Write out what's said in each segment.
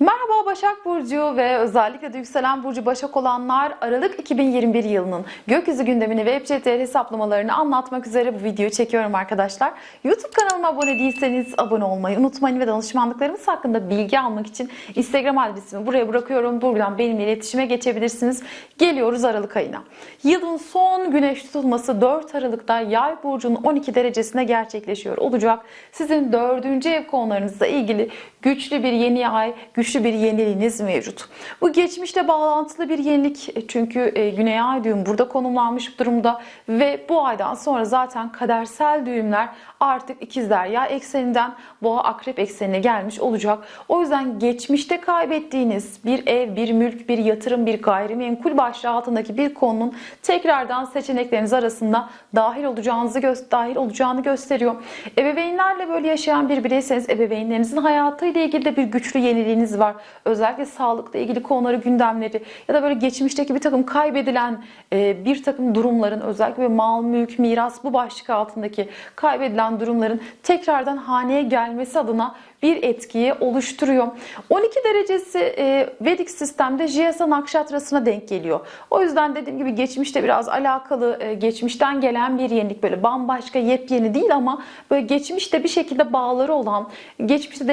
Merhaba Başak Burcu ve özellikle de yükselen Burcu Başak olanlar Aralık 2021 yılının gökyüzü gündemini ve FCTR hesaplamalarını anlatmak üzere bu videoyu çekiyorum arkadaşlar. YouTube kanalıma abone değilseniz abone olmayı unutmayın ve danışmanlıklarımız hakkında bilgi almak için Instagram adresimi buraya bırakıyorum. Buradan benimle iletişime geçebilirsiniz. Geliyoruz Aralık ayına. Yılın son güneş tutulması 4 Aralık'ta Yay burcunun 12 derecesine gerçekleşiyor olacak. Sizin 4. ev konularınızla ilgili güçlü bir yeni ay, güçlü bir yeniliğiniz mevcut. Bu geçmişle bağlantılı bir yenilik çünkü e, Güney Ay düğüm burada konumlanmış durumda ve bu aydan sonra zaten kadersel düğümler artık ikizler ya ekseninden boğa akrep eksenine gelmiş olacak. O yüzden geçmişte kaybettiğiniz bir ev, bir mülk, bir yatırım, bir gayrimenkul başlığı altındaki bir konunun tekrardan seçenekleriniz arasında dahil olacağınızı dahil olacağını gösteriyor. Ebeveynlerle böyle yaşayan bir bireyseniz ebeveynlerinizin hayatıyla ilgili de bir güçlü yeniliğiniz var. Özellikle sağlıkla ilgili konuları, gündemleri ya da böyle geçmişteki bir takım kaybedilen e, bir takım durumların özellikle mal, mülk, miras bu başlık altındaki kaybedilen durumların tekrardan haneye gelmesi adına bir etkiyi oluşturuyor. 12 derecesi e, Vedik sistemde Jiyasa Nakşatrası'na denk geliyor. O yüzden dediğim gibi geçmişte biraz alakalı, e, geçmişten gelen bir yenilik böyle bambaşka yepyeni değil ama böyle geçmişte bir şekilde bağları olan, geçmişte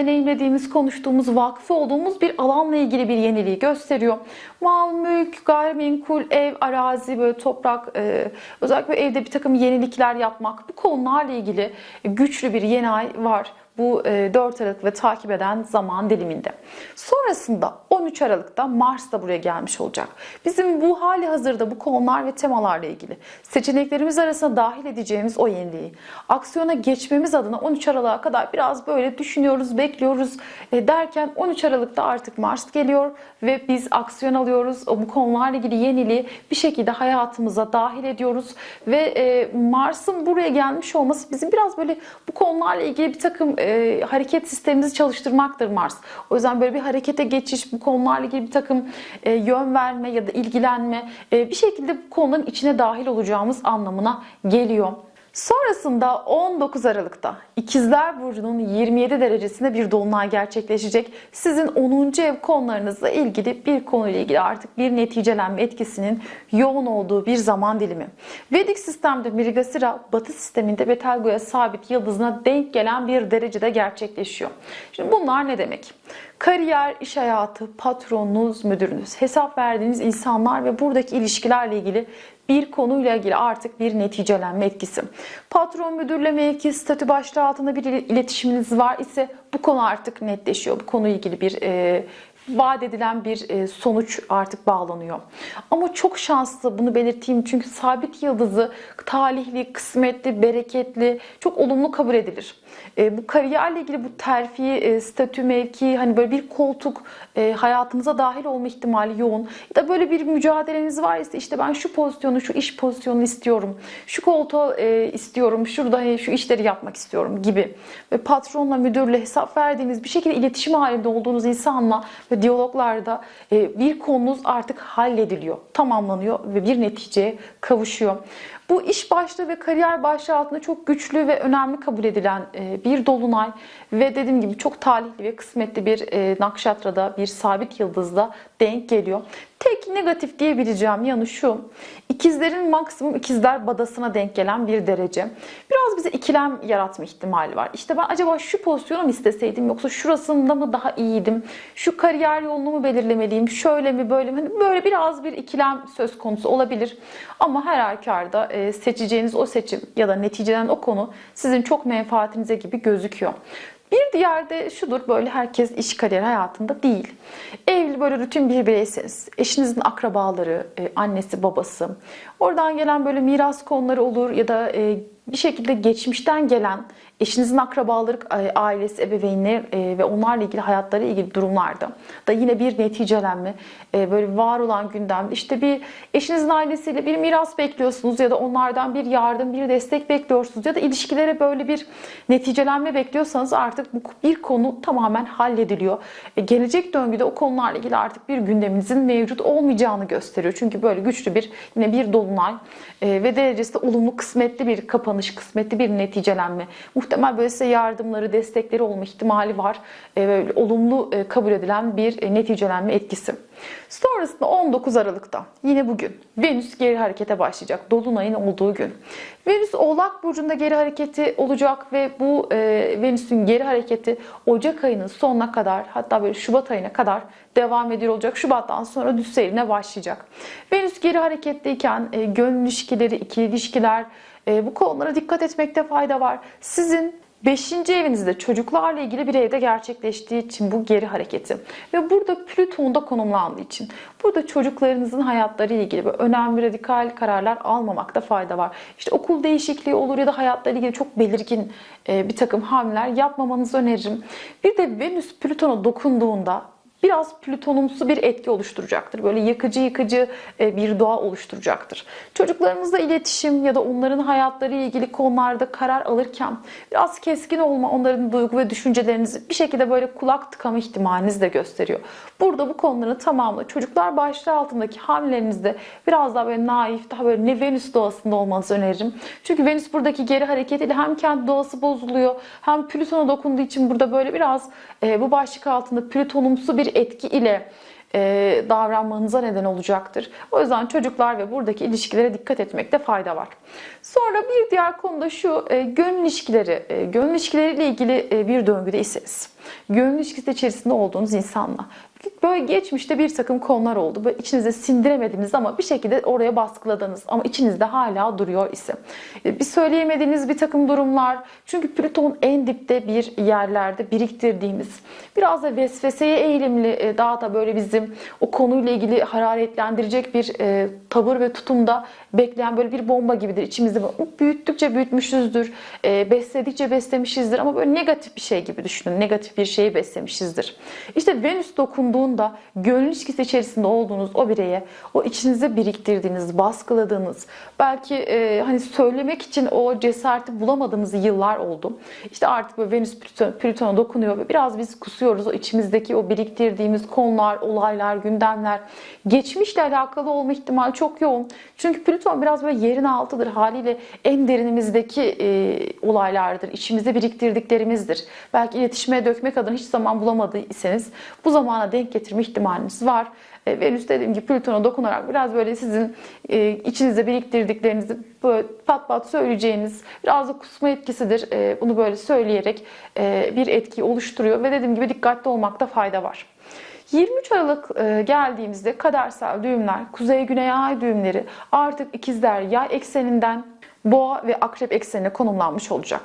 deneyimlediğimiz, konuştuğumuz, vakfı olduğumuz bir alanla ilgili bir yeniliği gösteriyor. Mal, mülk, gayrimenkul, ev, arazi, böyle toprak, e, özellikle evde bir takım yenilikler yapmak bu konularla ilgili güçlü bir yeni ay var bu e, 4 Aralık ve takip eden zaman diliminde. Sonrasında 13 Aralık'ta Mars da buraya gelmiş olacak. Bizim bu hali hazırda bu konular ve temalarla ilgili seçeneklerimiz arasında dahil edeceğimiz o yeniliği aksiyona geçmemiz adına 13 Aralık'a kadar biraz böyle düşünüyoruz, bekliyoruz e, derken 13 Aralık'ta artık Mars geliyor ve biz aksiyon alıyoruz. O bu konularla ilgili yeniliği bir şekilde hayatımıza dahil ediyoruz ve e, Mars'ın buraya gelmiş olması bizim biraz böyle bu konularla ilgili bir takım e, hareket sistemimizi çalıştırmaktır Mars. O yüzden böyle bir harekete geçiş, bu konularla ilgili bir takım e, yön verme ya da ilgilenme e, bir şekilde bu konuların içine dahil olacağımız anlamına geliyor. Sonrasında 19 Aralık'ta İkizler Burcu'nun 27 derecesinde bir dolunay gerçekleşecek. Sizin 10. ev konularınızla ilgili bir konuyla ilgili artık bir neticelenme etkisinin yoğun olduğu bir zaman dilimi. Vedik sistemde Mrigasira, Batı sisteminde Betelgeuse sabit yıldızına denk gelen bir derecede gerçekleşiyor. Şimdi bunlar ne demek? Kariyer, iş hayatı, patronunuz, müdürünüz, hesap verdiğiniz insanlar ve buradaki ilişkilerle ilgili bir konuyla ilgili artık bir neticelenme etkisi. Patron müdürle mevki statü başlığı altında bir iletişiminiz var ise bu konu artık netleşiyor. Bu konuyla ilgili bir e, vaat edilen bir e, sonuç artık bağlanıyor. Ama çok şanslı bunu belirteyim çünkü sabit yıldızı talihli, kısmetli, bereketli, çok olumlu kabul edilir. E, bu kariyerle ilgili bu terfi, e, statü, mevki, hani böyle bir koltuk e, hayatınıza dahil olma ihtimali yoğun. Ya da böyle bir mücadeleniz var ise işte ben şu pozisyonu, şu iş pozisyonunu istiyorum. Şu koltuğu e, istiyorum, şurada e, şu işleri yapmak istiyorum gibi. Ve patronla, müdürle hesap verdiğiniz bir şekilde iletişim halinde olduğunuz insanla ve diyaloglarda e, bir konunuz artık hallediliyor, tamamlanıyor ve bir neticeye kavuşuyor. Bu iş başlığı ve kariyer başlığı altında çok güçlü ve önemli kabul edilen e, bir dolunay ve dediğim gibi çok talihli ve kısmetli bir e, nakşatrada bir sabit yıldızla denk geliyor. Tek negatif diyebileceğim yanı şu. İkizlerin maksimum ikizler badasına denk gelen bir derece. Biraz bize ikilem yaratma ihtimali var. İşte ben acaba şu pozisyonu mu isteseydim yoksa şurasında mı daha iyiydim? Şu kariyer yolunu mu belirlemeliyim? Şöyle mi böyle mi? Hani böyle biraz bir ikilem söz konusu olabilir. Ama her halükarda e, seçeceğiniz o seçim ya da neticeden o konu sizin çok menfaatinize gibi gözüküyor. Bir diğer de şudur böyle herkes iş kariyer hayatında değil. Evli böyle rutin bir bireyseniz, eşinizin akrabaları, e, annesi, babası, oradan gelen böyle miras konuları olur ya da e, bir şekilde geçmişten gelen eşinizin akrabaları, e, ailesi, ebeveynleri e, ve onlarla ilgili hayatları ilgili durumlarda da yine bir neticelenme, e, böyle var olan gündemde işte bir eşinizin ailesiyle bir miras bekliyorsunuz ya da onlardan bir yardım, bir destek bekliyorsunuz ya da ilişkilere böyle bir neticelenme bekliyorsanız artık bu bir konu tamamen hallediliyor. Gelecek döngüde o konularla ilgili artık bir gündeminizin mevcut olmayacağını gösteriyor. Çünkü böyle güçlü bir yine bir dolunay ve derecesi de olumlu kısmetli bir kapanış kapanış, kısmetli bir neticelenme. Muhtemel böyle size yardımları, destekleri olma ihtimali var. E, böyle olumlu e, kabul edilen bir e, neticelenme etkisi. Sonrasında 19 Aralık'ta yine bugün Venüs geri harekete başlayacak. Dolunay'ın olduğu gün. Venüs Oğlak Burcu'nda geri hareketi olacak ve bu e, Venüs'ün geri hareketi Ocak ayının sonuna kadar hatta böyle Şubat ayına kadar devam ediyor olacak. Şubat'tan sonra düz seyrine başlayacak. Venüs geri hareketteyken e, gönül ilişkileri, ikili ilişkiler e, bu konulara dikkat etmekte fayda var. Sizin Beşinci evinizde çocuklarla ilgili bir evde gerçekleştiği için bu geri hareketi ve burada Plüton'da konumlandığı için burada çocuklarınızın hayatları ile ilgili önemli radikal kararlar almamakta fayda var. İşte okul değişikliği olur ya da hayatları ilgili çok belirgin e, bir takım hamleler yapmamanızı öneririm. Bir de Venüs Plüton'a dokunduğunda biraz plütonumsu bir etki oluşturacaktır. Böyle yakıcı yıkıcı e, bir doğa oluşturacaktır. Çocuklarımızla iletişim ya da onların hayatları ilgili konularda karar alırken biraz keskin olma, onların duygu ve düşüncelerinizi bir şekilde böyle kulak tıkama ihtimalinizi de gösteriyor. Burada bu konuların tamamı çocuklar başlığı altındaki hamlelerinizde biraz daha böyle naif, daha böyle ne Venüs doğasında olmanızı öneririm. Çünkü Venüs buradaki geri hareketiyle hem kendi doğası bozuluyor hem Plüton'a dokunduğu için burada böyle biraz e, bu başlık altında Plütonumsu bir etki ile e, davranmanıza neden olacaktır. O yüzden çocuklar ve buradaki ilişkilere dikkat etmekte fayda var. Sonra bir diğer konu da şu e, gönül ilişkileri. E, gönül ilişkileriyle ilgili e, bir döngüde iseniz. Gönül ilişkisi içerisinde olduğunuz insanla böyle geçmişte bir takım konular oldu. Böyle içinize sindiremediniz ama bir şekilde oraya baskıladınız ama içinizde hala duruyor ise. E, bir söyleyemediğiniz bir takım durumlar. Çünkü Plüton en dipte bir yerlerde biriktirdiğimiz biraz da vesveseye eğilimli e, daha da böyle bizim o konuyla ilgili hararetlendirecek bir e, tavır ve tutumda bekleyen böyle bir bomba gibidir. İçimizde büyüttükçe büyütmüşüzdür. Besledikçe beslemişizdir ama böyle negatif bir şey gibi düşünün. Negatif bir şeyi beslemişizdir. İşte Venüs dokunduğunda gönül ilişkisi içerisinde olduğunuz o bireye, o içinize biriktirdiğiniz, baskıladığınız, belki e, hani söylemek için o cesareti bulamadığınız yıllar oldu. İşte artık böyle Venüs Plüton, Plüton'a dokunuyor ve biraz biz kusuyoruz o içimizdeki o biriktirdiğimiz konular, olaylar, gündemler. Geçmişle alakalı olma ihtimali çok yoğun. Çünkü Plüton biraz böyle yerin altıdır. Haliyle en derinimizdeki e, olaylardır. İçimizde biriktirdiklerimizdir. Belki iletişime dökmek adına hiç zaman bulamadıysanız bu zamana denk getirme ihtimaliniz var. E, Venüs dediğim gibi Plüton'a dokunarak biraz böyle sizin e, içinizde biriktirdiklerinizi böyle pat pat söyleyeceğiniz biraz da kusma etkisidir. E, bunu böyle söyleyerek e, bir etki oluşturuyor ve dediğim gibi dikkatli olmakta fayda var. 23 Aralık e, geldiğimizde kadersel düğümler, kuzey-güney ay düğümleri artık ikizler yay ekseninden boğa ve akrep eksenine konumlanmış olacak.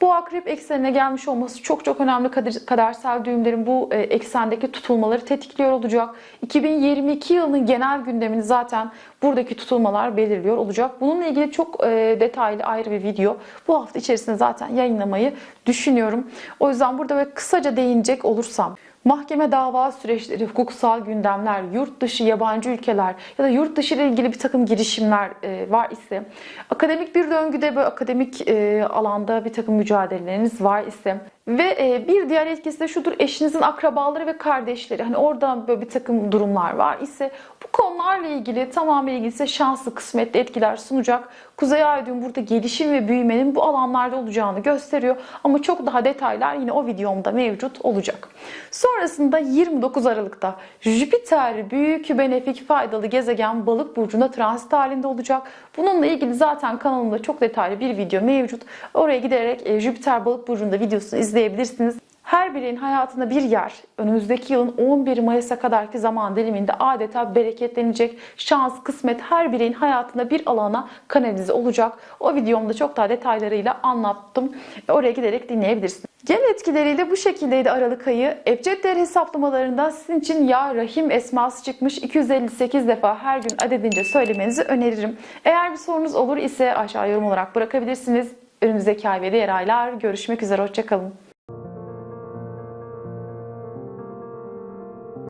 Bu akrep eksenine gelmiş olması çok çok önemli kadersel düğümlerin bu e, eksendeki tutulmaları tetikliyor olacak. 2022 yılının genel gündemini zaten buradaki tutulmalar belirliyor olacak. Bununla ilgili çok e, detaylı ayrı bir video bu hafta içerisinde zaten yayınlamayı düşünüyorum. O yüzden burada böyle kısaca değinecek olursam mahkeme dava süreçleri, hukuksal gündemler, yurt dışı yabancı ülkeler ya da yurt dışı ile ilgili bir takım girişimler e, var ise, akademik bir döngüde böyle akademik e, alanda bir takım mücadeleleriniz var ise ve e, bir diğer etkisi de şudur eşinizin akrabaları ve kardeşleri. Hani orada böyle bir takım durumlar var ise bu konularla ilgili tamamen ilgili size şanslı kısmetli etkiler sunacak. Kuzey Ay düğüm burada gelişim ve büyümenin bu alanlarda olacağını gösteriyor. Ama çok daha detaylar yine o videomda mevcut olacak. Sonrasında 29 Aralık'ta Jüpiter büyük benefik faydalı gezegen balık burcunda transit halinde olacak. Bununla ilgili zaten kanalımda çok detaylı bir video mevcut. Oraya giderek e, Jüpiter balık burcunda videosunu izleyebilirsiniz. Her bireyin hayatında bir yer önümüzdeki yılın 11 Mayıs'a kadarki zaman diliminde adeta bereketlenecek. Şans, kısmet her bireyin hayatında bir alana kanalize olacak. O videomda çok daha detaylarıyla anlattım. Oraya giderek dinleyebilirsiniz. Genel etkileriyle bu şekildeydi Aralık ayı. Ebced değer hesaplamalarında sizin için Ya Rahim esması çıkmış 258 defa her gün adedince söylemenizi öneririm. Eğer bir sorunuz olur ise aşağı yorum olarak bırakabilirsiniz. Önümüzdeki ay ve diğer aylar görüşmek üzere. Hoşçakalın.